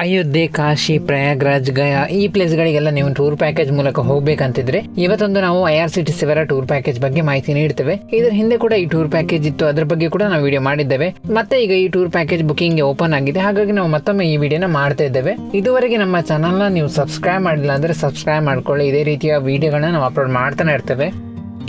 ಅಯೋಧ್ಯೆ, ಕಾಶಿ, ಪ್ರಯಾಗ್ರಾಜ್, ಗಯಾ ಈ ಪ್ಲೇಸ್ಗಳಿಗೆಲ್ಲ ನೀವು tour package ಮೂಲಕ ಹೋಗ್ಬೇಕಂತಿದ್ರೆ ಇವತ್ತೊಂದು ನಾವು ಐ ಆರ್ ಸಿ ಟಿ ಸಿವರ ಟೂರ್ ಪ್ಯಾಕೇಜ್ ಬಗ್ಗೆ ಮಾಹಿತಿ ನೀಡ್ತೇವೆ. ಇದರ ಹಿಂದೆ ಕೂಡ ಈ ಟೂರ್ ಪ್ಯಾಕೇಜ್ ಇತ್ತು. ಅದರ ಬಗ್ಗೆ ಕೂಡ ನಾವು ವಿಡಿಯೋ ಮಾಡಿದ್ದೇವೆ. ಮತ್ತೆ ಈಗ ಈ ಟೂರ್ ಪ್ಯಾಕೇಜ್ ಬುಕಿಂಗ್ ಓಪನ್ ಆಗಿದೆ. ಹಾಗಾಗಿ ನಾವು ಮತ್ತೊಮ್ಮೆ ಈ ವಿಡಿಯೋನ ಮಾಡ್ತಾ ಇದ್ದೇವೆ. ಇದುವರೆಗೆ ನಮ್ಮ ಚಾನಲ್ನ ನೀವು ಸಬ್ಸ್ಕ್ರೈಬ್ ಮಾಡಿಲ್ಲ ಅಂದ್ರೆ ಸಬ್ಸ್ಕ್ರೈಬ್ ಮಾಡ್ಕೊಳ್ಳಿ. ಇದೇ ರೀತಿಯ ವಿಡಿಯೋಗಳನ್ನ ನಾವು ಅಪ್ಲೋಡ್ ಮಾಡ್ತಾನೆ ಇರ್ತೇವೆ.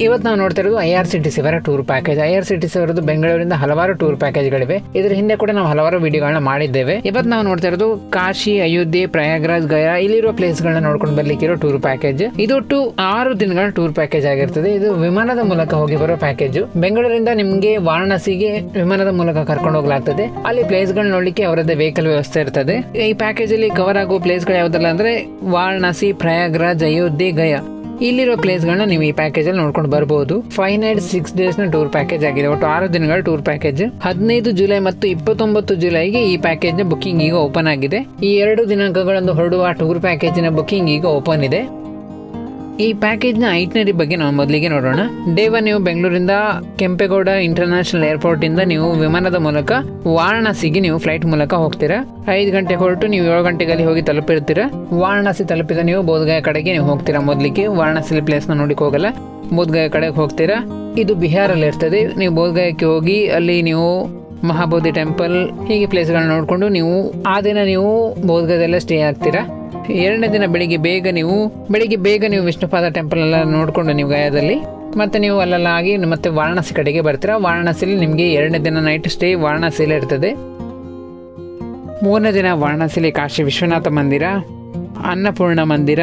ಇವತ್ತು ನಾವು ನೋಡ್ತಾ ಇರೋದು I R C T ಸಿವರ tour package I R C T ಸಿವರದ್ದು ಬೆಂಗಳೂರಿಂದ ಹಲವಾರು ಟೂರ್ ಪ್ಯಾಕೇಜ್ಗಳಿವೆ ಇದರ ಹಿಂದೆ ಕೂಡ ನಾವು ಹಲವಾರು ವಿಡಿಯೋಗಳನ್ನ ಮಾಡಿದ್ದೇವೆ. ಇವತ್ತು ನಾವು ನೋಡ್ತಾ ಇರೋದು ಕಾಶಿ, ಅಯೋಧ್ಯೆ, ಪ್ರಯಾಗ್ರಾಜ್, ಗಯಾ ಇಲ್ಲಿರುವ ಪ್ಲೇಸ್ಗಳನ್ನ ನೋಡ್ಕೊಂಡು ಬರ್ಲಿಕ್ಕೆ ಇರೋ ಟೂರ್ ಪ್ಯಾಕೇಜ್ ಇದು ಟು ಆರು ದಿನಗಳ ಟೂರ್ ಪ್ಯಾಕೇಜ್ ಆಗಿರ್ತದೆ. ಇದು ವಿಮಾನದ ಮೂಲಕ ಹೋಗಿ ಬರೋ ಪ್ಯಾಕೇಜ್ ಬೆಂಗಳೂರಿಂದ ನಿಮ್ಗೆ ವಾರಣಾಸಿಗೆ ವಿಮಾನದ ಮೂಲಕ ಕರ್ಕೊಂಡು ಹೋಗ್ಲಾಗ್ತದೆ. ಅಲ್ಲಿ ಪ್ಲೇಸ್ಗಳು ನೋಡ್ಲಿಕ್ಕೆ ಅವರದ್ದೇ ವೆಹಿಕಲ್ ವ್ಯವಸ್ಥೆ ಇರ್ತದೆ. ಈ ಪ್ಯಾಕೇಜ್ ಅಲ್ಲಿ ಕವರ್ ಆಗುವ ಪ್ಲೇಸ್ಗಳು ಯಾವ್ದಲ್ಲ ಅಂದ್ರೆ ವಾರಣಾಸಿ, ಪ್ರಯಾಗ್ರಾಜ್, ಅಯೋಧ್ಯೆ, ಗಯಾ. ಇಲ್ಲಿರೋ ಪ್ಲೇಸ್ಗಳನ್ನ ನೀವು ಈ ಪ್ಯಾಕೇಜ್ ಅಲ್ಲಿ ನೋಡ್ಕೊಂಡು ಬರಬಹುದು ಫೈವ್ ನೈಟ್ ಸಿಕ್ಸ್ ಡೇಸ್ನ ಟೂರ್ ಪ್ಯಾಕೇಜ್ ಆಗಿದೆ. ಒಟ್ಟು ಆರು ದಿನಗಳ ಟೂರ್ ಪ್ಯಾಕೇಜ್ ಹದಿನೈದು ಜುಲೈ ಮತ್ತು ಇಪ್ಪತ್ತೊಂಬತ್ತು ಜುಲೈಗೆ ಈ ಪ್ಯಾಕೇಜ್ನ ಬುಕ್ಕಿಂಗ್ ಈಗ ಓಪನ್ ಆಗಿದೆ. ಈ ಎರಡು ದಿನಾಂಕಗಳಂದು ಹೊರಡುವ ಟೂರ್ ಪ್ಯಾಕೇಜಿನ ಬುಕ್ಕಿಂಗ್ ಈಗ ಓಪನ್ ಇದೆ. ಈ ಪ್ಯಾಕೇಜ್ನ ಐಟ್ನರಿ ಬಗ್ಗೆ ನಾವು ಮೊದಲಿಗೆ ನೋಡೋಣ. ಡೇ ಒನ್ ನೀವು ಬೆಂಗಳೂರಿಂದ ಕೆಂಪೇಗೌಡ ಇಂಟರ್ನ್ಯಾಷನಲ್ ಏರ್ಪೋರ್ಟ್ ಇಂದ ನೀವು ವಿಮಾನದ ಮೂಲಕ ವಾರಣಾಸಿಗೆ ನೀವು ಫ್ಲೈಟ್ ಮೂಲಕ ಹೋಗ್ತೀರಾ? ಐದು ಗಂಟೆ ಹೊರಟು ನೀವು ಏಳು ಗಂಟೆಗೆ ಅಲ್ಲಿ ಹೋಗಿ ತಲುಪಿರ್ತೀರಾ? ವಾರಣಾಸಿ ತಲುಪಿದ ನೀವು ಬೋಧಗಯ ಕಡೆಗೆ ನೀವು ಹೋಗ್ತೀರಾ ಮೊದಲಿಗೆ? ವಾರಣಾಸಿ ಪ್ಲೇಸ್ನ ನೋಡಿಕ್ ಹೋಗಲ್ಲ. ಬೋಧಗಯ ಕಡೆಗೆ ಹೋಗ್ತೀರಾ? ಇದು ಬಿಹಾರಲ್ಲಿ ಇರ್ತದೆ ನೀವು ಬೋಧಗಯಕ್ಕೆ ಹೋಗಿ ಅಲ್ಲಿ ನೀವು ಮಹಾಬೋಧಿ ಟೆಂಪಲ್, ಹೀಗೆ ಪ್ಲೇಸ್ಗಳನ್ನ ನೋಡಿಕೊಂಡು ನೀವು ಆ ದಿನ ನೀವು ಬೋಧಗದೆಲ್ಲ ಸ್ಟೇ ಆಗ್ತೀರಾ? ಎರಡನೇ ದಿನ ಬೆಳಿಗ್ಗೆ ಬೇಗ ನೀವು, ಬೆಳಿಗ್ಗೆ ಬೇಗ ನೀವು ವಿಷ್ಣುಪಾದ ಟೆಂಪಲ್ ಎಲ್ಲ ನೋಡಿಕೊಂಡು ನೀವು ಗಯಾದಲ್ಲಿ, ಮತ್ತೆ ನೀವು ಅಲ್ಲೆಲ್ಲ ಆಗಿ ಮತ್ತೆ ವಾರಣಾಸಿ ಕಡೆಗೆ ಬರ್ತೀರಾ? ವಾರಣಾಸಿಲಿ ನಿಮಗೆ ಎರಡನೇ ದಿನ ನೈಟ್ ಸ್ಟೇ ವಾರಣಾಸಿಲೇ ಇರ್ತದೆ. ಮೂರನೇ ದಿನ ವಾರಣಾಸಿಲಿ ಕಾಶಿ ವಿಶ್ವನಾಥ ಮಂದಿರ, ಅನ್ನಪೂರ್ಣ ಮಂದಿರ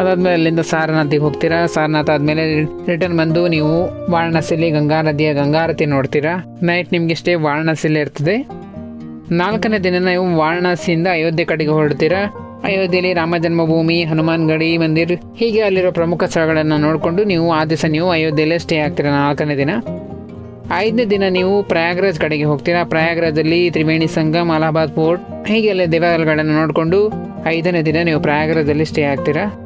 ಅದಾದ್ಮೇಲೆ ಅಲ್ಲಿಂದ ಸಾರನಾಥಿಗೆ ಹೋಗ್ತೀರಾ? ಸಾರನಾಥ ಆದ್ಮೇಲೆ ರಿಟರ್ನ್ ಬಂದು ನೀವು ವಾರಣಾಸಿಲಿ, ಗಂಗಾ ನದಿಯ ಗಂಗಾರತಿ ನೋಡ್ತೀರಾ? ನೈಟ್ ನಿಮಗೆ ಸ್ಟೇ ವಾರಣಾಸಿಲಿ ಇರ್ತದೆ. ನಾಲ್ಕನೇ ದಿನ ನೀವು ವಾರಣಾಸಿಯಿಂದ ಅಯೋಧ್ಯೆ ಕಡೆಗೆ ಹೊರಡ್ತೀರಾ? ಅಯೋಧ್ಯೆಯಲ್ಲಿ ರಾಮ ಜನ್ಮಭೂಮಿ, ಹನುಮಾನ್ ಗಡಿ, ಮಂದಿರ್, ಹೀಗೆ ಅಲ್ಲಿರೋ ಪ್ರಮುಖ ಸ್ಥಳಗಳನ್ನು ನೋಡಿಕೊಂಡು ನೀವು ಆ ದಿವಸ ನೀವು ಅಯೋಧ್ಯೆಯಲ್ಲೇ ಸ್ಟೇ ಆಗ್ತೀರಾ ನಾಲ್ಕನೇ ದಿನ? ಐದನೇ ದಿನ ನೀವು ಪ್ರಯಾಗ್ರಾಜ್ ಕಡೆಗೆ ಹೋಗ್ತೀರಾ? ಪ್ರಯಾಗ್ರಾಜಲ್ಲಿ ತ್ರಿವೇಣಿ ಸಂಗಮ್, ಅಲಹಾಬಾದ್ ಫೋರ್ಟ್, ಹೀಗೆ ಎಲ್ಲ ದೇವಾಲಯಗಳನ್ನು ನೋಡಿಕೊಂಡು ಐದನೇ ದಿನ ನೀವು ಪ್ರಯಾಗ್ರಾಜಲ್ಲಿ ಸ್ಟೇ ಆಗ್ತೀರಾ?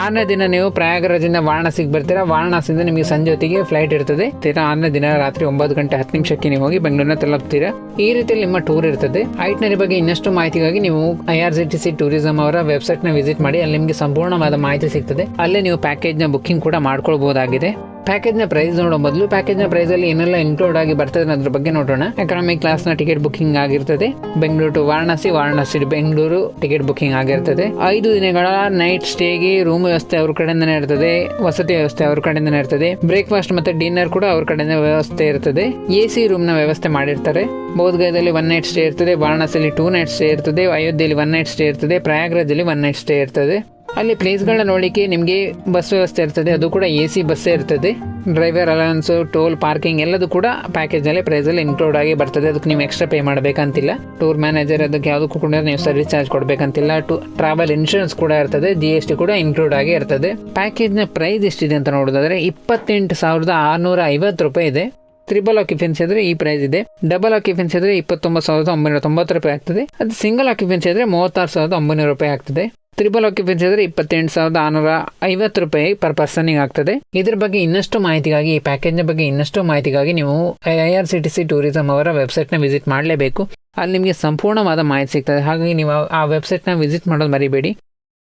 ಆರನೇ ದಿನ ನೀವು ಪ್ರಯಾಗರಾಜಿಂದ ವಾರಣಾಸಿಗೆ ಬರ್ತೀರಾ, ವಾರಣಾಸಿಯಿಂದ ನಿಮಗೆ ಸಂಜೆ ಹೊತ್ತಿಗೆ ಫ್ಲೈಟ್ ಇರ್ತದೆ. ತೀರಾ ಆರನೇ ದಿನ ರಾತ್ರಿ ಒಂಬತ್ತು ಗಂಟೆ ಹತ್ತು ನಿಮಿಷಕ್ಕೆ ನೀವು ಹೋಗಿ ಬೆಂಗಳೂರಿನ ತಲುಪ್ತೀರಾ. ಈ ರೀತಿಯಲ್ಲಿ ನಿಮ್ಮ ಟೂರ್ ಇರ್ತದೆ. ಐಟ್ನರಿ ಬಗ್ಗೆ ಇನ್ನಷ್ಟು ಮಾಹಿತಿಗಾಗಿ ನೀವು I R C T C tourism ಅವರ ವೆಬ್ಸೈಟ್ನ ವಿಸಿಟ್ ಮಾಡಿ, ಅಲ್ಲಿ ನಿಮಗೆ ಸಂಪೂರ್ಣವಾದ ಮಾಹಿತಿ ಸಿಗ್ತದೆ. ಅಲ್ಲೇ ನೀವು ಪ್ಯಾಕೇಜ್ನ ಬುಕಿಂಗ್ ಕೂಡ ಮಾಡ್ಕೊಳ್ಬಹುದಾಗಿದೆ ಪ್ಯಾಕೇಜ್ನ ಪ್ರೈಸ್ ನೋಡೋ ಮೊದಲು ಪ್ಯಾಕೇಜ್ನ ನ ಪ್ರೈಸ್ ಅಲ್ಲಿ ಏನೆಲ್ಲ ಇನ್ಕ್ಲೂಡ್ ಆಗಿ ಬರ್ತದೆ ಅದ್ರ ಬಗ್ಗೆ ನೋಡೋಣ. ಎಕನಾಮಿಕ್ ಕ್ಲಾಸ್ನ ಟಿಕೆಟ್ ಬುಕ್ಕಿಂಗ್ ಆಗಿರ್ತದೆ. Bengaluru to Varanasi Varanasi to Bengaluru ticket booking ಆಗಿರ್ತದೆ. ಐದು ದಿನಗಳ ನೈಟ್ ಸ್ಟೇಗೆ ರೂಮ್ ವ್ಯವಸ್ಥೆ ಅವ್ರ ಕಡೆಯಿಂದನೇ ಇರ್ತದೆ. ವಸತಿ ವ್ಯವಸ್ಥೆ ಅವ್ರ ಕಡೆಯಿಂದನೇ ಇರ್ತದೆ. ಬ್ರೇಕ್ಫಾಸ್ಟ್ ಮತ್ತೆ ಡಿನ್ನರ್ ಕೂಡ ಅವ್ರ ಕಡೆಯಿಂದ ವ್ಯವಸ್ಥೆ ಇರ್ತದೆ. ಎ ಸಿ ರೂಮ್ನ ವ್ಯವಸ್ಥೆ ಮಾಡಿರ್ತಾರೆ. ಬೋಧಗಯದಲ್ಲಿ ಒನ್ ನೈಟ್ ಸ್ಟೇ ಇರ್ತದೆ. ವಾರಣಾಸಿಯಲ್ಲಿ ಟೂ ನೈಟ್ ಸ್ಟೇ ಇರ್ತದೆ. ಅಯೋಧ್ಯೆಯಲ್ಲಿ ಒನ್ ನೈಟ್ ಸ್ಟೇ ಇರ್ತದೆ. ಪ್ರಯಾಗ್ರಾಜಲ್ಲಿ ಒನ್ ನೈಟ್ ಸ್ಟೇ ಇರ್ತದೆ. ಅಲ್ಲಿ ಪ್ಲೇಸ್ಗಳನ್ನ ನೋಡಲಿಕ್ಕೆ ನಿಮಗೆ ಬಸ್ ವ್ಯವಸ್ಥೆ ಇರ್ತದೆ. ಅದು ಕೂಡ ಎ ಸಿ ಬಸ್ಸೇ ಇರ್ತದೆ. ಡ್ರೈವರ್ ಅಲೌನ್ಸು ಟೋಲ್ ಪಾರ್ಕಿಂಗ್ ಎಲ್ಲದೂ ಕೂಡ ಪ್ಯಾಕೇಜಲ್ಲಿ ಪ್ರೈಸಲ್ಲಿ ಇನ್ಕ್ಲೂಡ್ ಆಗಿ ಬರ್ತದೆ. ಅದಕ್ಕೆ ನೀವು ಎಕ್ಸ್ಟ್ರಾ ಪೇ ಮಾಡಬೇಕಂತಿಲ್ಲ. ಟೂರ್ ಮ್ಯಾನೇಜರ್ ಅದಕ್ಕೆ ಯಾವುದಕ್ಕೂ ಕೂಡ ನೀವು ಸರ್ವಿಸ್ ಚಾರ್ಜ್ ಕೊಡಬೇಕಂತಿಲ್ಲ. ಟು ಟ್ರಾವೆಲ್ ಇನ್ಶೂರೆನ್ಸ್ ಕೂಡ ಇರ್ತದೆ. ಜಿ ಎಸ್ ಟಿ ಕೂಡ ಇನ್ಕ್ಲೂಡ್ ಆಗಿ ಇರ್ತದೆ. ಪ್ಯಾಕೇಜ್ನ ಪ್ರೈಸ್ ಎಷ್ಟಿದೆ ಅಂತ ನೋಡೋದಾದ್ರೆ ಇಪ್ಪತ್ತೆಂಟು ಸಾವಿರದ ಆರುನೂರ ಐವತ್ತು ರೂಪಾಯಿ ಇದೆ. ತ್ರಿಬಲ್ ಆಕ್ಯುಪೆನ್ಸಿ ಆದರೆ ಈ ಪ್ರೈಸ್ ಇದೆ. ಡಬಲ್ ಆಕ್ಯುಪೆನ್ಸಿ ಆದರೆ ಇಪ್ಪತ್ತೊಂಬತ್ತು ಸಾವಿರದ ಒಂಬೈನೂರ ತೊಂಬತ್ತು ರೂಪಾಯಿ ಆಗ್ತದೆ. ಅದು ಸಿಂಗಲ್ ಆಕ್ಯುಪೆನ್ಸಿ ಆದರೆ ಮೂವತ್ತಾರು ಸಾವಿರದ ಒಂಬೈನೂರು ರೂಪಾಯಿ ಆಗ್ತದೆ. ತ್ರಿಬಲ್ ಆಕ್ಯುಪೆನ್ಸಿ ಆದ್ರೆ ಇಪ್ಪತ್ತೆಂಟು ಸಾವಿರದ ಆರುನೂರ ಐವತ್ತು ರೂಪಾಯಿ ಪರ್ ಪರ್ಸನಿಗೆ ಆಗ್ತದೆ. ಇದ್ರ ಬಗ್ಗೆ ಇನ್ನಷ್ಟು ಮಾಹಿತಿಗಾಗಿ, ಈ ಪ್ಯಾಕೇಜ್ನ ಬಗ್ಗೆ ಇನ್ನಷ್ಟು ಮಾಹಿತಿಗಾಗಿ ನೀವು I R C T C tourism ಅವರ ವೆಬ್ಸೈಟ್ನ ವಿಸಿಟ್ ಮಾಡಲೇಬೇಕು. ಅಲ್ಲಿ ನಿಮಗೆ ಸಂಪೂರ್ಣವಾದ ಮಾಹಿತಿ ಸಿಗ್ತದೆ. ಹಾಗಾಗಿ ನೀವು ಆ ವೆಬ್ಸೈಟ್ನ ವಿಸಿಟ್ ಮಾಡೋದು ಮರಿಬೇಡಿ.